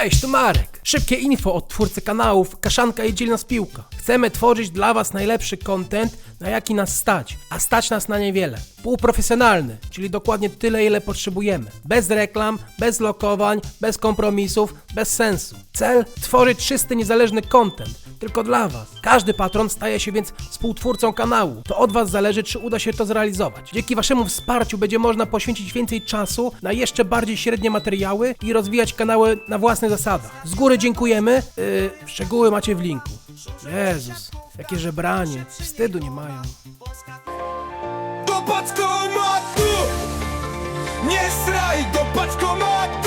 Cześć, tu Marek. Szybkie info od twórcy kanałów Kaszanka i Dzielna Spiłka. Chcemy tworzyć dla Was najlepszy content, na jaki nas stać, a stać nas na niewiele. Półprofesjonalny, czyli dokładnie tyle, ile potrzebujemy. Bez reklam, bez lokowań, bez kompromisów, bez sensu. Cel? Tworzyć czysty, niezależny content, tylko dla Was. Każdy patron staje się więc współtwórcą kanału. To od Was zależy, czy uda się to zrealizować. Dzięki Waszemu wsparciu będzie można poświęcić więcej czasu na jeszcze bardziej średnie materiały i rozwijać kanały na własnych zasadach. Z góry dziękujemy. Yy, szczegóły macie w linku. Jezus, jakie żebranie. Wstydu nie mają. Do paczkomatu Nie straj do paczkomatu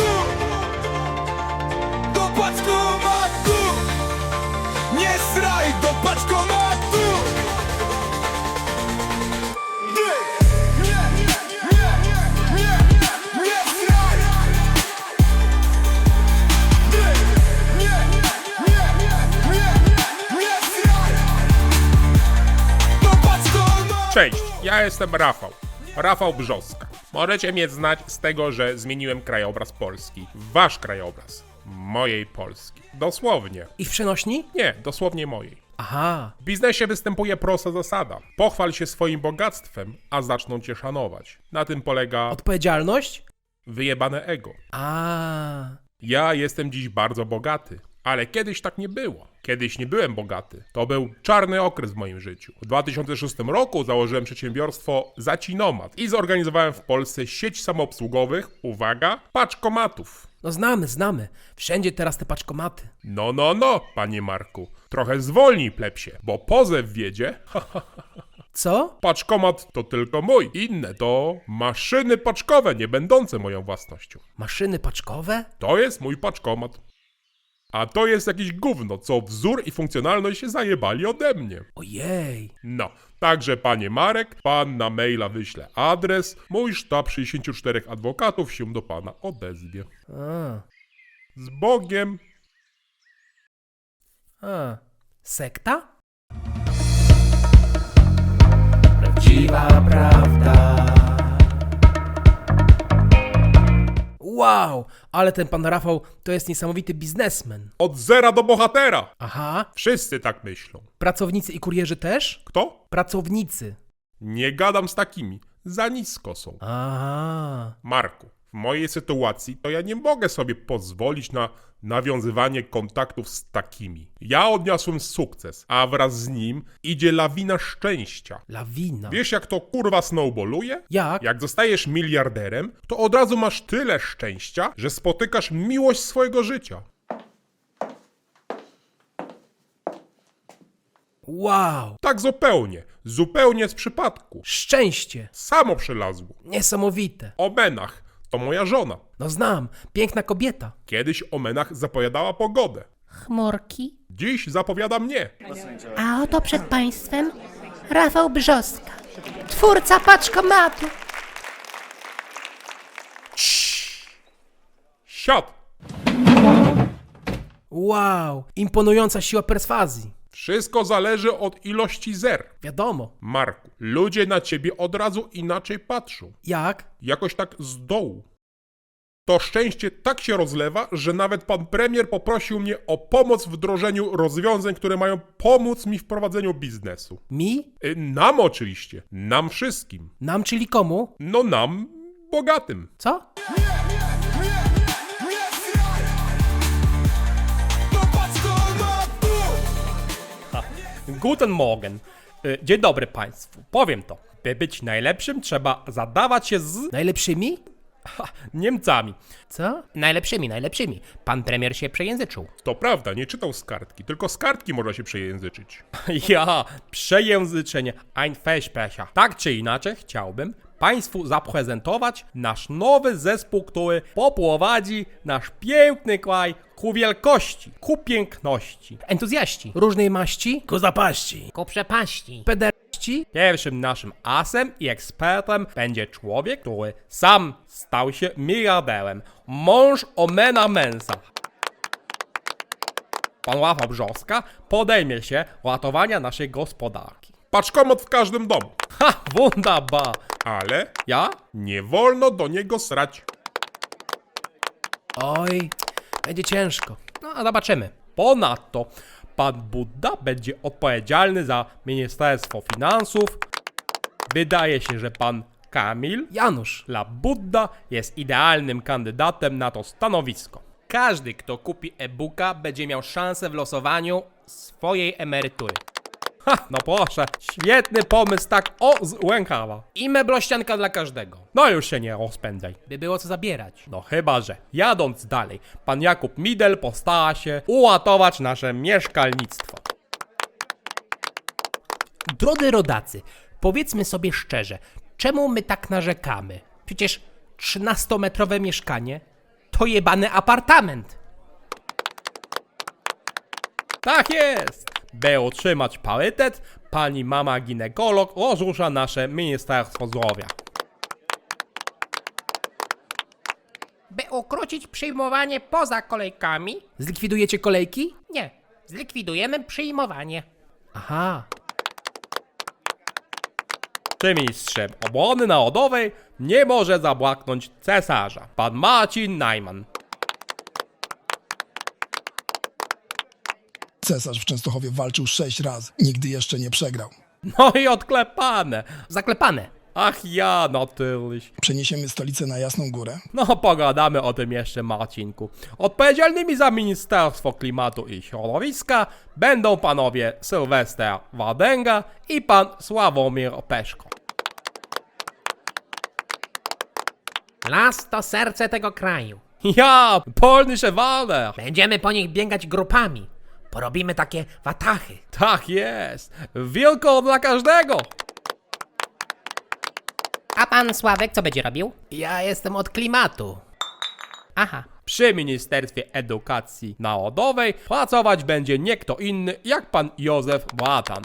Cześć, ja jestem Rafał. Rafał Brzoska. Możecie mnie znać z tego, że zmieniłem krajobraz Polski. Wasz krajobraz. Mojej Polski. Dosłownie. I w przenośni? Nie, dosłownie mojej. Aha. W biznesie występuje prosta zasada. Pochwal się swoim bogactwem, a zaczną cię szanować. Na tym polega Odpowiedzialność? wyjebane ego. A. Ja jestem dziś bardzo bogaty, ale kiedyś tak nie było. Kiedyś nie byłem bogaty. To był czarny okres w moim życiu. W 2006 roku założyłem przedsiębiorstwo Zacinomat i zorganizowałem w Polsce sieć samoobsługowych, uwaga, paczkomatów. No znamy, znamy. Wszędzie teraz te paczkomaty. No, no, no, panie Marku. Trochę zwolnij, plepsie, bo pozew wiedzie. Co? Paczkomat to tylko mój. Inne to maszyny paczkowe, nie będące moją własnością. Maszyny paczkowe? To jest mój paczkomat. A to jest jakieś gówno, co wzór i funkcjonalność się zajebali ode mnie. Ojej. No, także panie Marek, pan na maila wyśle adres, mój sztab 64 adwokatów się do pana odezwie. A. Z Bogiem! A. Sekta? Prawdziwa prawda. Wow, ale ten pan Rafał to jest niesamowity biznesmen. Od zera do bohatera! Aha. Wszyscy tak myślą. Pracownicy i kurierzy też? Kto? Pracownicy. Nie gadam z takimi. Za nisko są. Aha. Marku, w mojej sytuacji to ja nie mogę sobie pozwolić na nawiązywanie kontaktów z takimi. Ja odniosłem sukces, a wraz z nim idzie lawina szczęścia. Lawina. Wiesz jak to kurwa snowballuje? Jak? Jak zostajesz miliarderem, to od razu masz tyle szczęścia, że spotykasz miłość swojego życia. Wow. Tak zupełnie, zupełnie z przypadku. Szczęście. Samo przylazło. Niesamowite. O Menach, to moja żona. No znam. Piękna kobieta. Kiedyś o Menach zapowiadała pogodę. chmurki. Dziś zapowiada mnie. A oto przed państwem Rafał Brzoska, twórca paczkomatu. Siad! Wow. Imponująca siła perswazji. Wszystko zależy od ilości zer. Wiadomo. Marku, ludzie na ciebie od razu inaczej patrzą. Jak? Jakoś tak z dołu. To szczęście tak się rozlewa, że nawet pan premier poprosił mnie o pomoc w wdrożeniu rozwiązań, które mają pomóc mi w prowadzeniu biznesu. Mi? Y, Nam oczywiście. Nam wszystkim. Nam, czyli komu? No nam, bogatym. Co? Nie Guten Morgen. Y, Dzień dobry Państwu. Powiem to. By być najlepszym, trzeba zadawać się z Najlepszymi? ha, Niemcami. Co? Najlepszymi, najlepszymi. Pan premier się przejęzyczył. To prawda, nie czytał z kartki, tylko z kartki można się przejęzyczyć. Ja, przejęzyczenie. Ein Versprecher. Tak czy inaczej, chciałbym Państwu zaprezentować nasz nowy zespół, który poprowadzi nasz piękny kraj ku wielkości, ku piękności. Entuzjaści. Różnej maści? Ku zapaści. Ku przepaści. Pederści? Pierwszym naszym asem i ekspertem będzie człowiek, który sam stał się miliarderem. Mąż Omena Mensa. Pan Rafał Brzoska podejmie się ratowania naszej gospodarki. Paczkomat w każdym domu. Ha, wunderbar. Ale Ja? nie wolno do niego srać. Oj, Będzie ciężko. No, a zobaczymy. Ponadto pan Budda będzie odpowiedzialny za Ministerstwo Finansów. Wydaje się, że pan Kamil Janusz, La Budda jest idealnym kandydatem na to stanowisko. Każdy, kto kupi e-booka, będzie miał szansę w losowaniu swojej emerytury. Ha, no proszę, świetny pomysł, tak o z łękawa. I meblościanka dla każdego. No już się nie rozpędzaj. by było co zabierać. No chyba, że jadąc dalej, pan Jakub Midel postara się uratować nasze mieszkalnictwo. Drodzy rodacy, powiedzmy sobie szczerze, czemu my tak narzekamy? Przecież 13-metrowe mieszkanie to jebany apartament. Tak jest! By utrzymać parytet, pani mama ginekolog rozrusza nasze Ministerstwo Zdrowia. By ukrócić przyjmowanie poza kolejkami? Zlikwidujecie kolejki? Nie, zlikwidujemy przyjmowanie. Aha. Przy ministrze obrony narodowej nie może zabraknąć cesarza. Pan Marcin Najman. Cesarz w Częstochowie walczył sześć razy. Nigdy jeszcze nie przegrał. No i odklepane. Zaklepane. Ach ja, naturlich. Przeniesiemy stolicę na Jasną Górę. No, pogadamy o tym jeszcze, Marcinku. Odpowiedzialnymi za Ministerstwo Klimatu i Środowiska będą panowie Sylwester Wardenga i pan Sławomir Peszko. Las to serce tego kraju. Ja, polny szewaler! Będziemy po nich biegać grupami. Porobimy takie watachy. Tak jest! Wielko dla każdego! A pan Sławek co będzie robił? Ja jestem od klimatu. Aha. Przy Ministerstwie Edukacji Narodowej pracować będzie nie kto inny jak pan Józef Bratan.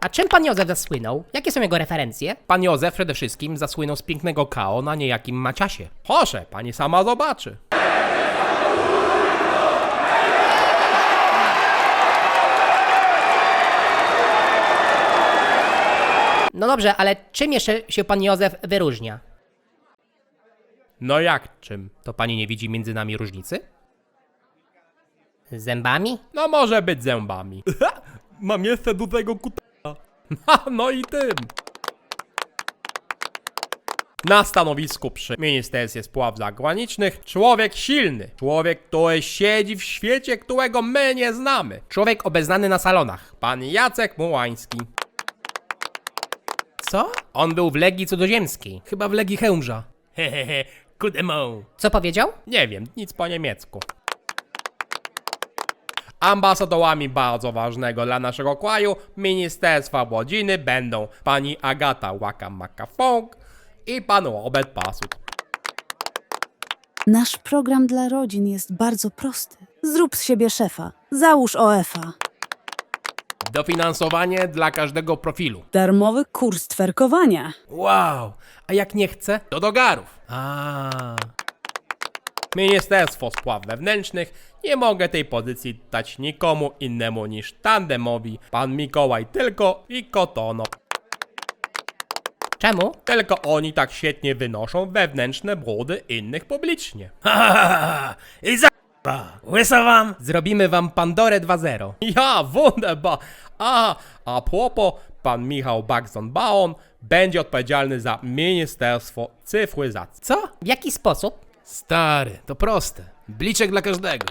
A czym pan Józef zasłynął? Jakie są jego referencje? Pan Józef przede wszystkim zasłynął z pięknego KO na niejakim Maciasie. Proszę, pani sama zobaczy. No dobrze, ale czym jeszcze się pan Józef wyróżnia? No jak czym? To pani nie widzi między nami różnicy? Zębami? No może być zębami. Mam jeszcze do tego kuta. no i tym. Na stanowisku przy Ministerstwie Spraw Zagranicznych człowiek silny. Człowiek, który siedzi w świecie, którego my nie znamy. Człowiek obeznany na salonach. Pan Jacek Mułański. Co? On był w Legii Cudzoziemskiej. Chyba w Legii Chełmża. Hehehe, kudemo. Co powiedział? Nie wiem, nic po niemiecku. Ambasadorami bardzo ważnego dla naszego kraju Ministerstwa Rodziny będą pani Agata Łaka-Maka-Fong i pan Robert Pasut. Nasz program dla rodzin jest bardzo prosty. Zrób z siebie szefa. Załóż OF-a. Dofinansowanie dla każdego profilu. Darmowy kurs twerkowania. Wow. A jak nie chce? Do dogarów. A. Ministerstwo Spraw Wewnętrznych nie mogę tej pozycji dać nikomu innemu niż tandemowi pan Mikołaj Tylko i Kotono. Czemu? Tylko oni tak świetnie wynoszą wewnętrzne brudy innych publicznie. I za... Łysa wam! Zrobimy wam Pandorę 2.0. Ja, wunderbar! A, a propos, pan Michał Baxon-Baon będzie odpowiedzialny za Ministerstwo Cyfryzacji. Co? W jaki sposób? Stary, to proste. Bliczek dla każdego.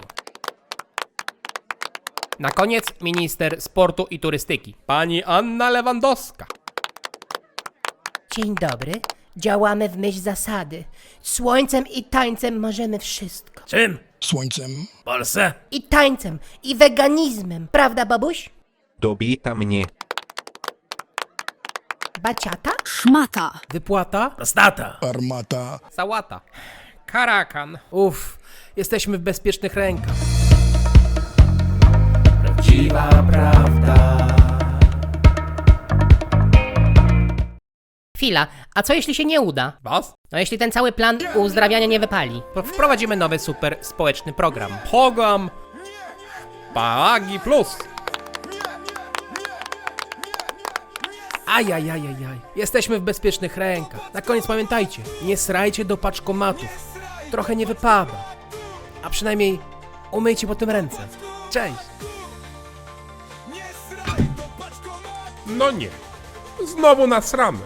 Na koniec minister sportu i turystyki. Pani Anna Lewandowska. Dzień dobry. Działamy w myśl zasady. Słońcem i tańcem możemy wszystko. Czym? Słońcem, Polsce? I tańcem, i weganizmem. Prawda, babuś? Dobita mnie. Baciata? Szmata. Wypłata? Prostata. armata, Sałata. Karakan. Uff, jesteśmy w bezpiecznych rękach. Prawdziwa prawda. Chwila, a co jeśli się nie uda? Was? No jeśli ten cały plan uzdrawiania nie wypali? To Wprowadzimy nowy super społeczny program. Program Paragi Plus. Ajajajajaj. Jesteśmy w bezpiecznych rękach. Na koniec pamiętajcie, nie srajcie do paczkomatów. Trochę nie wypada. A przynajmniej umyjcie potem ręce. Cześć! No nie. Znowu nasramy.